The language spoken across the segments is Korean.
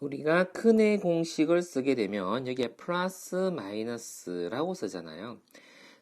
우리가 큰의 공식을 쓰게 되면 여기에 플러스 마이너스라고 쓰잖아요.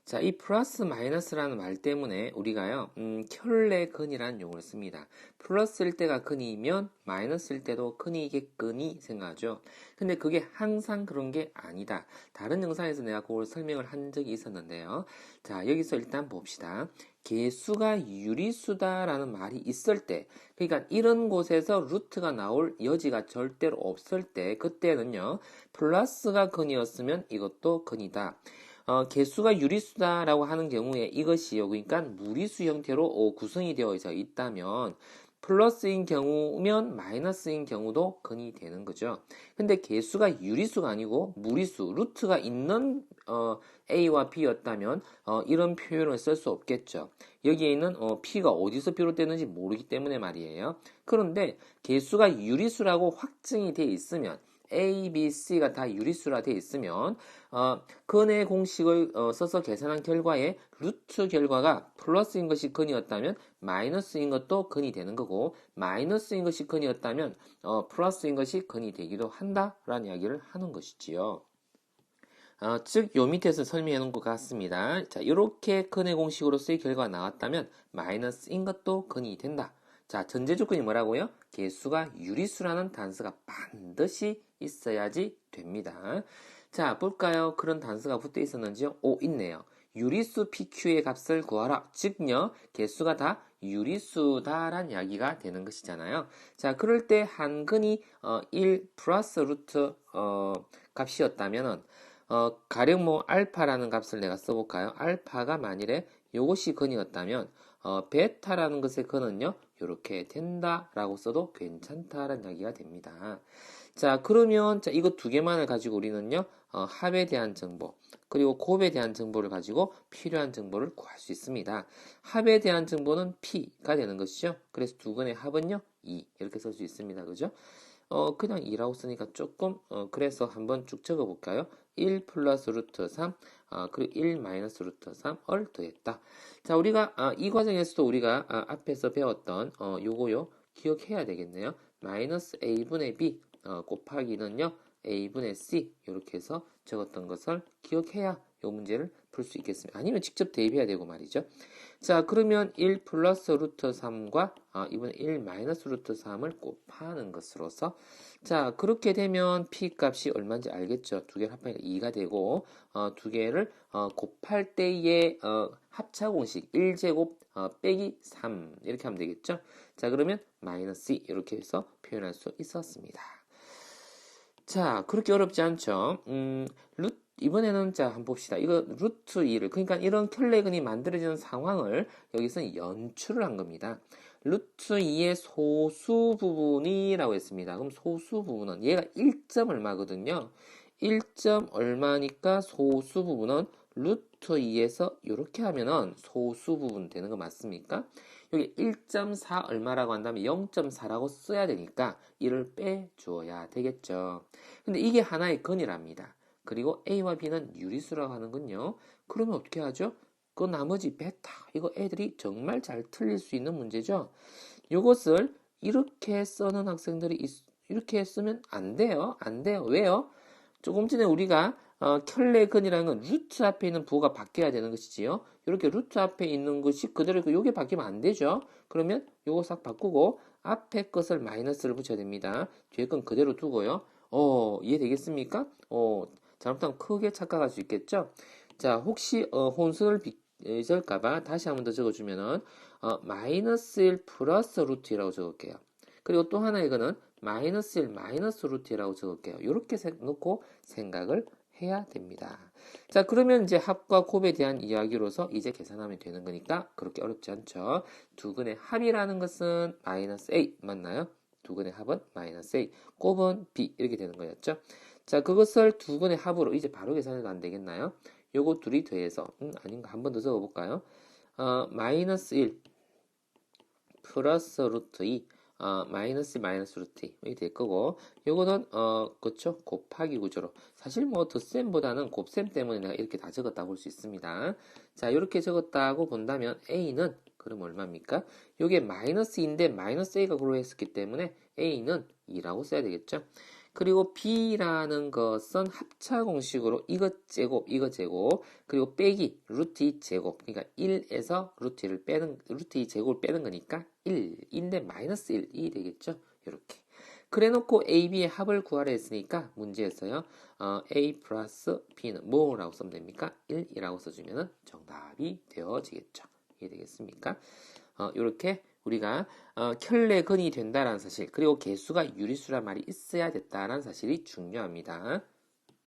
자, 이 플러스 마이너스라는 말 때문에 우리가요, 음, 켤레 근이라는 용어를 씁니다. 플러스일 때가 근이면 마이너스일 때도 근이겠근이 생각하죠. 근데 그게 항상 그런 게 아니다. 다른 영상에서 내가 그걸 설명을 한 적이 있었는데요. 자, 여기서 일단 봅시다. 개수가 유리수다라는 말이 있을 때, 그러니까 이런 곳에서 루트가 나올 여지가 절대로 없을 때, 그때는요, 플러스가 근이었으면 이것도 근이다. 어, 개수가 유리수다라고 하는 경우에 이것이요. 그러니까 무리수 형태로 어, 구성이 되어 있다면 플러스인 경우면 마이너스인 경우도 근이 되는 거죠. 근데 개수가 유리수가 아니고 무리수, 루트가 있는 어, A와 B였다면 어, 이런 표현을 쓸 수 없겠죠. 여기에 있는 어, P가 어디서 비롯되는지 모르기 때문에 말이에요. 그런데 개수가 유리수라고 확증이 되어 있으면 A, B, C가 다 유리수라 되어 있으면 어, 근의 공식을 어, 써서 계산한 결과에 루트 결과가 플러스인 것이 근이었다면 마이너스인 것도 근이 되는 거고 마이너스인 것이 근이었다면 어, 플러스인 것이 근이 되기도 한다라는 이야기를 하는 것이지요. 어, 즉, 요 밑에서 설명해 놓은 것 같습니다. 자, 이렇게 근의 공식으로서의 결과가 나왔다면 마이너스인 것도 근이 된다. 자, 전제 조건이 뭐라고요? 개수가 유리수라는 단수가 반드시 있어야지 됩니다. 자, 볼까요? 그런 단수가 붙어 있었는지요? 오, 있네요. 유리수 PQ의 값을 구하라. 즉요, 개수가 다 유리수다란 이야기가 되는 것이잖아요. 자, 그럴 때 한근이 어, 1 플러스 루트 어, 값이었다면은 어, 가령 뭐 알파라는 값을 내가 써볼까요? 알파가 만일에 요것이 근이었다면 어, 베타라는 것의 근은요 이렇게 된다라고 써도 괜찮다라는 이야기가 됩니다. 자 그러면 자 이거 두 개만을 가지고 우리는요 어, 합에 대한 정보 그리고 곱에 대한 정보를 가지고 필요한 정보를 구할 수 있습니다. 합에 대한 정보는 P가 되는 것이죠. 그래서 두 근의 합은요 2 이렇게 쓸 수 있습니다. 그죠? 어, 그냥 2라고 쓰니까 조금, 어, 그래서 한번 쭉 적어 볼까요? 1 플러스 루트 3, 어, 그리고 1 마이너스 루트 3을 더했다. 자, 우리가, 아, 이 과정에서도 우리가 아, 앞에서 배웠던, 어, 요거요, 기억해야 되겠네요. 마이너스 a분의 b, 어, 곱하기는요, a분의 c, 이렇게 해서 적었던 것을 기억해야 요 문제를 풀 수 있겠습니다. 아니면 직접 대입해야 되고 말이죠. 자, 그러면 1 플러스 루트 3과 아, 이번에 1 마이너스 루트 3을 곱하는 것으로서 자, 그렇게 되면 p 값이 얼마인지 알겠죠? 두 개를 합하니까 2가 되고 어, 두 개를 어, 곱할 때의 어, 합차 공식 1제곱 어, 빼기 3 이렇게 하면 되겠죠? 자, 그러면 마이너스 2 이렇게 해서 표현할 수 있었습니다. 자, 그렇게 어렵지 않죠? 음, 루트 이번에는 자 한번 봅시다. 이거 루트 2를 그러니까 이런 켤레근이 만들어지는 상황을 여기서 연출을 한 겁니다. 루트 2의 소수 부분이라고 했습니다. 그럼 소수 부분은 얘가 1점 얼마거든요. 1점 얼마니까 소수 부분은 루트 2에서 이렇게 하면은 소수 부분 되는 거 맞습니까? 여기 1.4 얼마라고 한다면 0.4라고 써야 되니까 이를 빼주어야 되겠죠. 근데 이게 하나의 근이랍니다. 그리고 A와 B는 유리수라고 하는군요. 그러면 어떻게 하죠? 그 나머지 베타 이거 애들이 정말 잘 틀릴 수 있는 문제죠. 이것을 이렇게 써는 학생들이 이렇게 쓰면 안 돼요. 안 돼요. 왜요? 조금 전에 우리가 어, 켤레근이라는 건 루트 앞에 있는 부호가 바뀌어야 되는 것이지요. 이렇게 루트 앞에 있는 것이 그대로 있고 요게 바뀌면 안 되죠. 그러면 요거 싹 바꾸고 앞에 것을 마이너스를 붙여야 됩니다. 뒤에 건 그대로 두고요. 어, 이해되겠습니까? 어, 잘못하면 크게 착각할 수 있겠죠? 자, 혹시 어, 혼선을 빚을까봐 다시 한 번 더 적어주면은 어, 마이너스 1 플러스 루트 라고 적을게요. 그리고 또 하나 이거는 마이너스 1 마이너스 루트라고 적을게요. 이렇게 놓고 생각을 해야 됩니다. 자, 그러면 이제 합과 곱에 대한 이야기로서 이제 계산하면 되는 거니까 그렇게 어렵지 않죠. 두 근의 합이라는 것은 마이너스 A 맞나요? 두 근의 합은 마이너스 A, 곱은 B 이렇게 되는 거였죠. 자, 그것을 두 근의 합으로 이제 바로 계산해도 안 되겠나요? 요거 둘이 더해서, 음, 아닌가? 한 번 더 적어 볼까요? 어, 마이너스 1 플러스 루트 2 어, 마이너스 마이너스 루트 2 이렇게 될 거고. 요거는 어 그쵸? 곱하기 구조로. 사실 뭐 덧셈보다는 곱셈 때문에 내가 이렇게 다 적었다고 볼수 있습니다. 자 이렇게 적었다고 본다면 A는 그럼 얼마입니까? 요게 마이너스 인데 마이너스 A가 그로 했었기 때문에 A는 2라고 써야 되겠죠 그리고 b라는 것은 합차 공식으로 이것 제곱, 이것 제곱, 그리고 빼기 루트 2 제곱. 그러니까 1에서 루트 2를 빼는 루트 2 제곱을 빼는 거니까 1인데 마이너스 1이 되겠죠. 이렇게. 그래놓고 A, B의 합을 구하라 했으니까 문제에서요. 어, A 플러스 B는 뭐라고 쓰면 됩니까? 1이라고 써주면 정답이 되어지겠죠. 이해되겠습니까? 어, 이렇게 우리가 어, 켤레근이 된다라는 사실 그리고 개수가 유리수란 말이 있어야 됐다라는 사실이 중요합니다.